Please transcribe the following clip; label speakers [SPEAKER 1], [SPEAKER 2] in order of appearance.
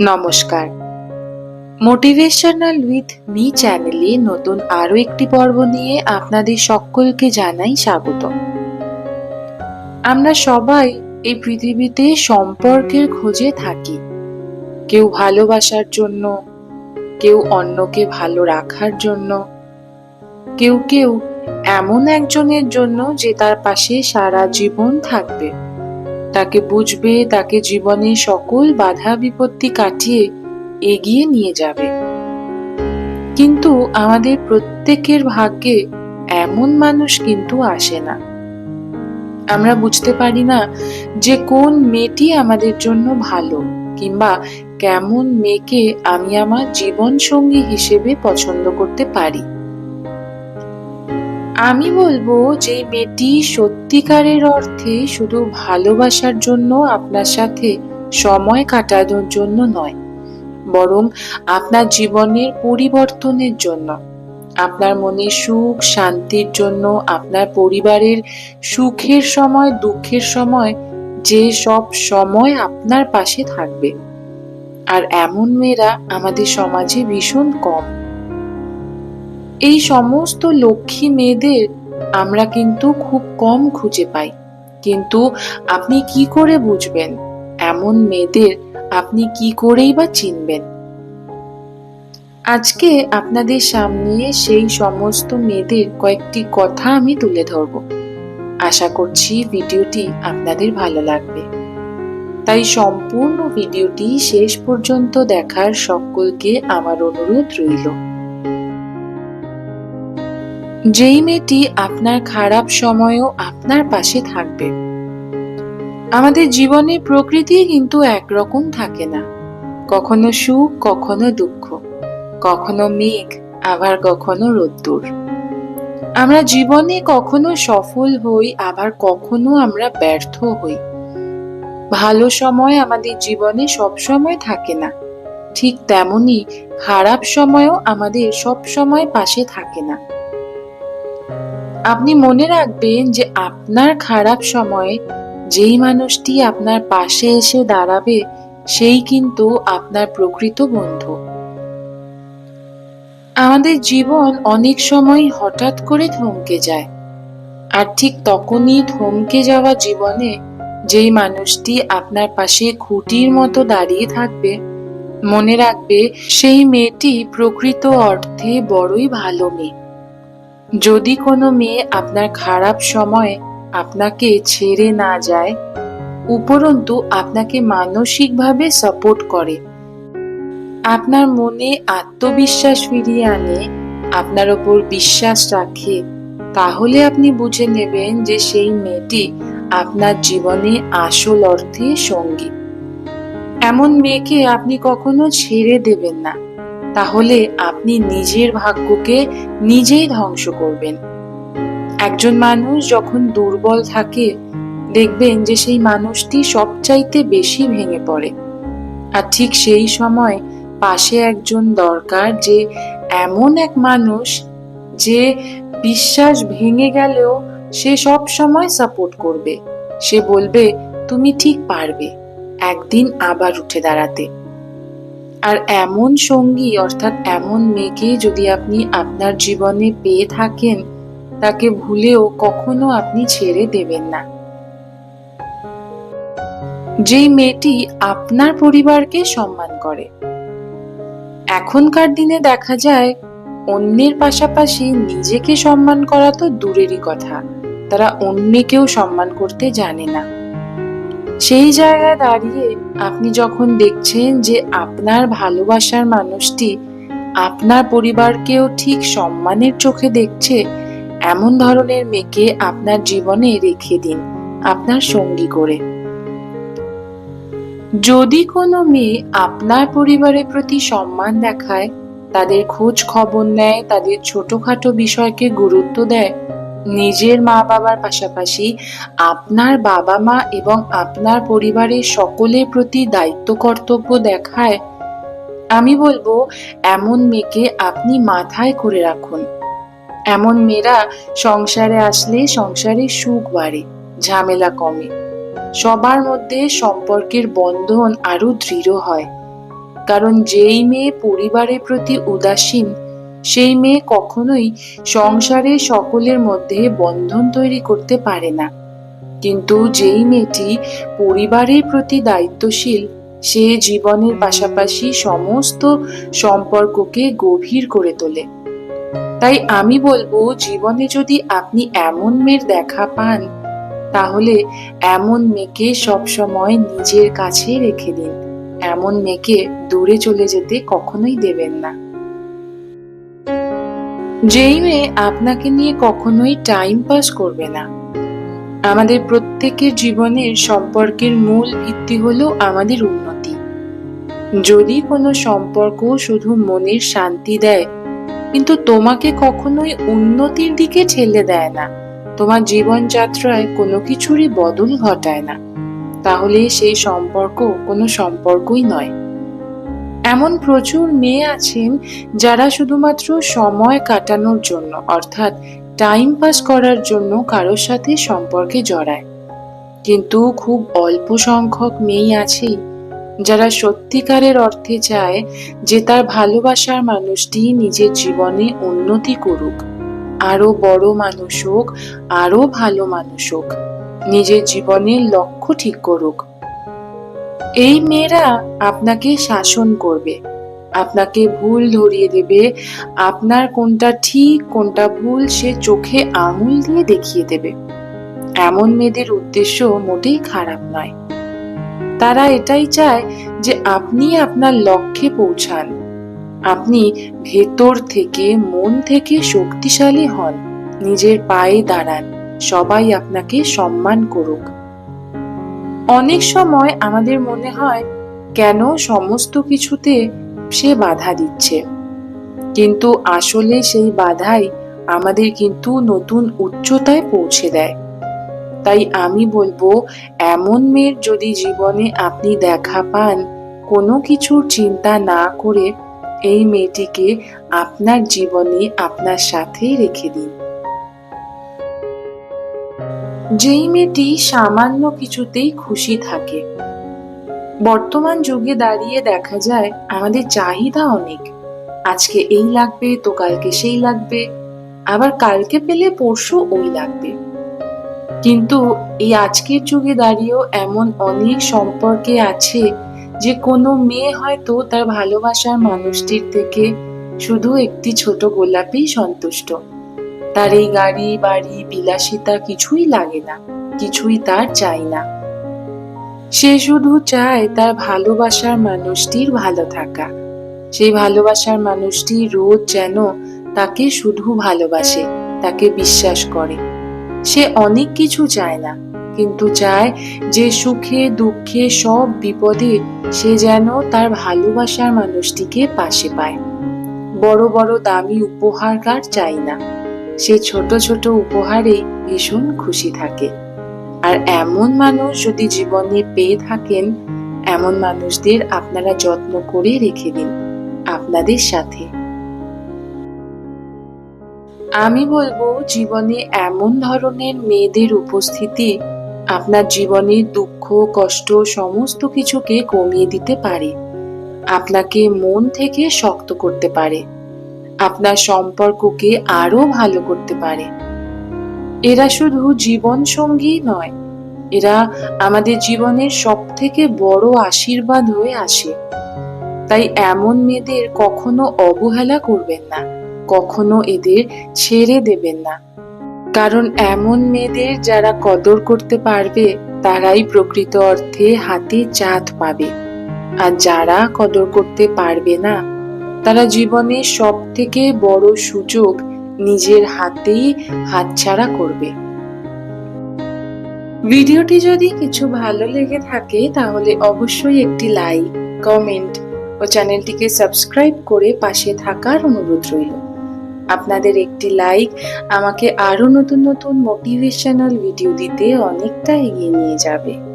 [SPEAKER 1] নমস্কার। Motivational with me চ্যানেলে নতুন আরও একটি পর্ব নিয়ে আপনাদের সকলকে জানাই স্বাগত আমরা সবাই এই পৃথিবীতে সম্পর্কের খোঁজে থাকি। কেউ ভালোবাসার জন্য, কেউ অন্যকে ভালো রাখার জন্য, কেউ কেউ এমন একজনের জন্য যে তার পাশে সারা জীবন থাকবে। তাকে বুঝবে, তাকে জীবনে সকল বাধা বিপত্তি কাটিয়ে এগিয়ে নিয়ে যাবে। কিন্তু আমাদের প্রত্যেকের ভাগ্যে এমন মানুষ কিন্তু আসে না। আমরা বুঝতে পারি না যে কোন মেয়েটি আমাদের জন্য ভালো কিংবা কেমন মেয়েকে আমি আমার জীবন সঙ্গী হিসেবে পছন্দ করতে পারি। আমি বলব যে মেয়েটি সত্যিকারের অর্থে শুধু ভালোবাসার জন্য আপনার সাথে সময় কাটানোর জন্য নয়, বরং আপনার জীবনের পরিবর্তনের জন্য। আপনার মনে সুখ, শান্তির জন্য, আপনার পরিবারের সুখের সময়, দুঃখের সময়, যে সব সময় আপনার পাশে থাকবে। আর এমন মেয়েরা আমাদের সমাজে ভীষণ কম। এই সমস্ত লক্ষ্মী মেয়েদের আমরা কিন্তু খুব কম খুঁজে পাই। কিন্তু আপনি কি করে বুঝবেন? এমন মেয়েদের আপনি কি করেই বা চিনবেন? আজকে আপনাদের সামনে সেই সমস্ত মেয়েদের কয়েকটি কথা আমি তুলে ধরব। আশা করছি ভিডিওটি আপনাদের ভালো লাগবে। তাই সম্পূর্ণ ভিডিওটি শেষ পর্যন্ত দেখার সকলকে আমার অনুরোধ রইল। যেই মেয়েটি আপনার খারাপ সময়েও আপনার পাশে থাকবে। আমাদের জীবনে প্রকৃতি কিন্তু একরকম থাকে না। কখনো সুখ, কখনো দুঃখ, কখনো মেঘ, আবার কখনো রোদ্দুর। আমরা জীবনে কখনো সফল হই, আবার কখনো আমরা ব্যর্থ হই। ভালো সময় আমাদের জীবনে সব সময় থাকে না। ঠিক তেমনি খারাপ সময়ও আমাদের সব সময় পাশে থাকে না। আপনি মনে রাখবেন যে আপনার খারাপ সময়ে যেই মানুষটি আপনার পাশে এসে দাঁড়াবে, সেই কিন্তু আপনার প্রকৃত বন্ধু। আমাদের জীবন অনেক সময় হঠাৎ করে থমকে যায়, আর ঠিক তখনই থমকে যাওয়া জীবনে যেই মানুষটি আপনার পাশে খুঁটির মতো দাঁড়িয়ে থাকবে, মনে রাখবে সেই মেয়েটি প্রকৃত অর্থে বড়ই ভালো মেয়ে। যদি কোনো মেয়ে আপনার খারাপ সময়ে আপনাকে ছেড়ে না যায়, উপরন্তু আপনাকে মানসিকভাবে সাপোর্ট করে। আপনার মনে আত্মবিশ্বাস ফিরিয়ে আনে, আপনার ওপর বিশ্বাস রাখে, তাহলে আপনি বুঝে নেবেন যে সেই মেয়েটি আপনার জীবনে আসল অর্থে সঙ্গী। এমন মেয়েকে আপনি কখনো ছেড়ে দেবেন না। তাহলে আপনি নিজের ভাগ্যকে নিজেই ধ্বংস করবেন। একজন মানুষ যখন দুর্বল থাকে, দেখবেন যে সেই মানুষটি সবচাইতে বেশি ভেঙে পড়ে। আর ঠিক সেই সময় পাশে একজন দরকার যে এমন এক মানুষ যে বিশ্বাস ভেঙে গেলেও সে সব সময় সাপোর্ট করবে। সে বলবে, তুমি ঠিক পারবে, একদিন আবার উঠে দাঁড়াতে। আর এমন সঙ্গী, অর্থাৎ এমন মেয়েকে যদি আপনি আপনার জীবনে পেয়ে থাকেন, তাকে ভুলেও কখনো আপনি ছেড়ে দেবেন না। যেই মেয়েটি আপনার পরিবারকে সম্মান করে। এখনকার দিনে দেখা যায়, অন্যের পাশাপাশি নিজেকে সম্মান করা তো দূরেরই কথা। তারা অন্যকেও সম্মান করতে জানে না। সেই জায়গায় দাঁড়িয়ে আপনি যখন দেখছেন যে আপনার ভালোবাসার মানুষটি আপনার পরিবারকেও ঠিক সম্মানের চোখে দেখছে, এমন ধরনের মেয়েকে আপনার জীবনে রেখে দিন, আপনার সঙ্গী করে। যদি কোনো মেয়ে আপনার পরিবারের প্রতি সম্মান দেখায়, তাদের খোঁজ খবর নেয়, তাদের ছোটখাটো বিষয়কে গুরুত্ব দেয় নিজের মা বাবার পাশাপাশি আপনার বাবা মা এবং আপনার পরিবারের সকলের প্রতি দায়িত্ব, কর্তব্য দেখায়। আমি বলব, এমন মেয়েকে আপনি মাথায় করে রাখুন। এমন মেয়েরা সংসারে আসলে সংসারে সুখ বাড়ে, ঝামেলা কমে। সবার মধ্যে সম্পর্কের বন্ধন আরও দৃঢ় হয়। কারণ যেই মেয়ে পরিবারের প্রতি উদাসীন সেই মেয়ে কখনোই সংসারে সকলের মধ্যে বন্ধন তৈরি করতে পারে না। কিন্তু যেই মেয়েটি পরিবারের প্রতি দায়িত্বশীল, সে জীবনের পাশাপাশি সমস্ত সম্পর্ককে গভীর করে তোলে। তাই আমি বলব, জীবনে যদি আপনি এমন মেয়ের দেখা পান, তাহলে এমন মেয়েকে সবসময় নিজের কাছে রেখে দিন। এমন মেয়েকে দূরে চলে যেতে কখনোই দেবেন না। যেই মেয়ে আপনাকে নিয়ে কখনোই টাইম পাস করবে না। আমাদের প্রত্যেকের জীবনের সম্পর্কের মূল ভিত্তি হলো আমাদের উন্নতি। যদি কোনো সম্পর্ক শুধু মনের শান্তি দেয়, কিন্তু তোমাকে কখনোই উন্নতির দিকে ঠেলে দেয় না, তোমার জীবনযাত্রায় কোনো কিছুরই বদল ঘটায় না, তাহলে সেই সম্পর্ক কোনো সম্পর্কই নয়। এমন প্রচুর মেয়ে আছেন যারা শুধুমাত্র সময় কাটানোর জন্য, অর্থাৎ টাইম পাস করার জন্য কারোর সাথে সম্পর্কে জড়ায়। কিন্তু খুব অল্প সংখ্যক মেয়েই আছে যারা সত্যিকারের অর্থে চায় যে তার ভালোবাসার মানুষটি নিজের জীবনে উন্নতি করুক আরও বড় মানুষ হোক আরও ভালো মানুষ হোক, নিজের জীবনের লক্ষ্য ঠিক করুক। এই মেয়েরা আপনাকে শাসন করবে। আপনাকে ভুল ধরিয়ে দেবে। আপনার কোনটা ঠিক, কোনটা ভুল সে চোখে আঙুল দিয়ে দেখিয়ে দেবে। এমন মেয়েদের উদ্দেশ্য মোটেই খারাপ নয়। তারা এটাই চায় যে আপনি আপনার লক্ষ্যে পৌঁছান। আপনি ভেতর থেকে, মন থেকে শক্তিশালী হন। নিজের পায়ে দাঁড়ান। সবাই আপনাকে সম্মান করুক। অনেক সময় আমাদের মনে হয়, কেন সমস্ত কিছুতে সে বাধা দিচ্ছে? কিন্তু আসলে সেই বাধাই আমাদের কিন্তু নতুন উচ্চতায় পৌঁছে দেয়। তাই আমি বলব, এমন মেয়ের যদি জীবনে আপনি দেখা পান, কোনো কিছুর চিন্তা না করে এই মেয়েটিকে আপনার জীবনে আপনার সাথেই রেখে দিন। যেই মেয়েটি সামান্য কিছুতেই খুশি থাকে। বর্তমান যুগে দাঁড়িয়ে দেখা যায়, আমাদের চাহিদা অনেক। আজকে এই লাগবে, তো কালকে সেই লাগবে, আবার কালকে পেলে পরশু ওই লাগবে। কিন্তু এই আজকের যুগে দাঁড়িয়েও এমন অনেক সম্পর্কে আছে যে কোনো মেয়ে হয়তো তার ভালোবাসার মানুষটির থেকে শুধু একটি ছোট গোলাপেই সন্তুষ্ট। তার এই গাড়ি, বাড়ি বিলাসিতা কিছুই লাগে না, কিছুই তার চাই না। সে শুধু চায় তার ভালোবাসার মানুষটির ভালো থাকা। সেই ভালোবাসার মানুষটি রোজ যেন তাকে শুধু ভালোবাসে, তাকে বিশ্বাস করে। সে অনেক কিছু চায় না, কিন্তু চায় যে সুখে, দুঃখে, সব বিপদে সে যেন তার ভালোবাসার মানুষটিকে পাশে পায়। বড় বড় দামি উপহার কার চাই না। সে ছোট ছোট উপহারে ভীষণ খুশি থাকে। আর এমন মানুষ যদি জীবনে পেয়ে থাকেন, এমন মানুষদের আপনারা যত্ন করে রেখে দিন আপনাদের সাথে। আমি বলব, জীবনে এমন ধরনের মেয়েদের উপস্থিতি আপনার জীবনের দুঃখ, কষ্ট, সমস্ত কিছুকে কমিয়ে দিতে পারে। আপনাকে মন থেকে শক্ত করতে পারে। আপনার সম্পর্ককে আরও ভালো করতে পারে। এরা শুধু জীবন সঙ্গী নয়, এরা আমাদের জীবনের সব থেকে বড় আশীর্বাদ হয়ে আসে। তাই এমন মেয়েদের কখনো অবহেলা করবেন না, কখনো এদের ছেড়ে দেবেন না। কারণ এমন মেয়েদের যারা কদর করতে পারবে, তারাই প্রকৃত অর্থে হাতে চাঁদ পাবে। আর যারা কদর করতে পারবে না তারা জীবনের সব থেকে বড় সুযোগ নিজের হাতেই হাতছাড়া করবে। ভিডিওটি যদি কিছু ভালো লেগে থাকে, তাহলে অবশ্যই একটি লাইক, কমেন্ট ও চ্যানেলটিকে সাবস্ক্রাইব করে পাশে থাকার অনুরোধ রইল। আপনাদের একটি লাইক আমাকে আরও নতুন নতুন মোটিভেশনাল ভিডিও দিতে অনেকটা এগিয়ে নিয়ে যাবে।